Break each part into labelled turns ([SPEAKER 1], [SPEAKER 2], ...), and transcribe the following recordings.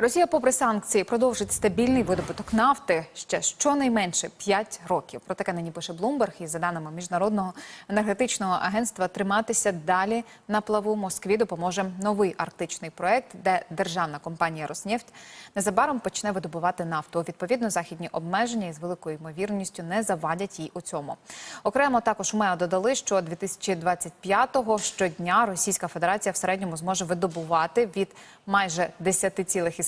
[SPEAKER 1] Росія, попри санкції, продовжить стабільний видобуток нафти ще щонайменше 5 років. Про таке нині пише Блумберг. І за даними міжнародного енергетичного агентства, триматися далі на плаву Москві допоможе новий арктичний проект, де державна компанія Роснефть незабаром почне видобувати нафту. Відповідно, західні обмеження із великою ймовірністю не завадять їй у цьому. Окремо також МЕА додали, що 2025-го щодня Російська Федерація в середньому зможе видобувати від майже 10,7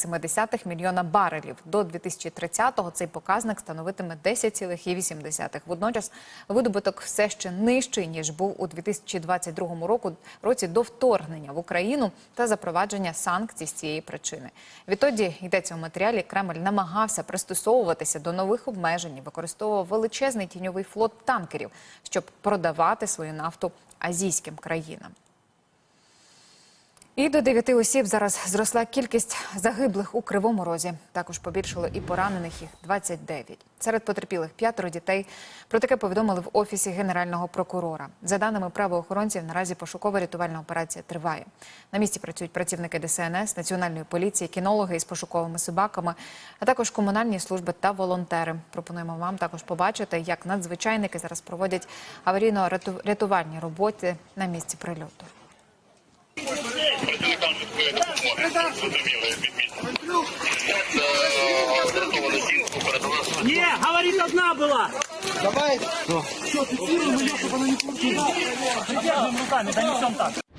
[SPEAKER 1] мільйона барелів. До 2030-го цей показник становитиме 10,8. Водночас видобуток все ще нижчий ніж був у 2022 року році до вторгнення в Україну та запровадження санкцій з цієї причини. Відтоді йдеться у матеріалі. Кремль намагався пристосовуватися до нових обмежень, використовував величезний тіньовий флот танкерів, щоб продавати свою нафту азійським країнам. І до дев'яти осіб зараз зросла кількість загиблих у Кривому Розі. Також побільшало і поранених їх 29. Серед потерпілих п'ятеро дітей. Про таке повідомили в офісі генерального прокурора. За даними правоохоронців, наразі пошукова рятувальна операція триває. На місці працюють працівники ДСНС, національної поліції, кінологи із пошуковими собаками, а також комунальні служби та волонтери. Пропонуємо вам також побачити, як надзвичайники зараз проводять аварійно-рятувальні роботи на місці прильоту.
[SPEAKER 2] Не, говорит, одна была.
[SPEAKER 3] Давай.
[SPEAKER 2] Все, фиксируем ее, чтобы она не получила. Придерживаем руками, донесем так.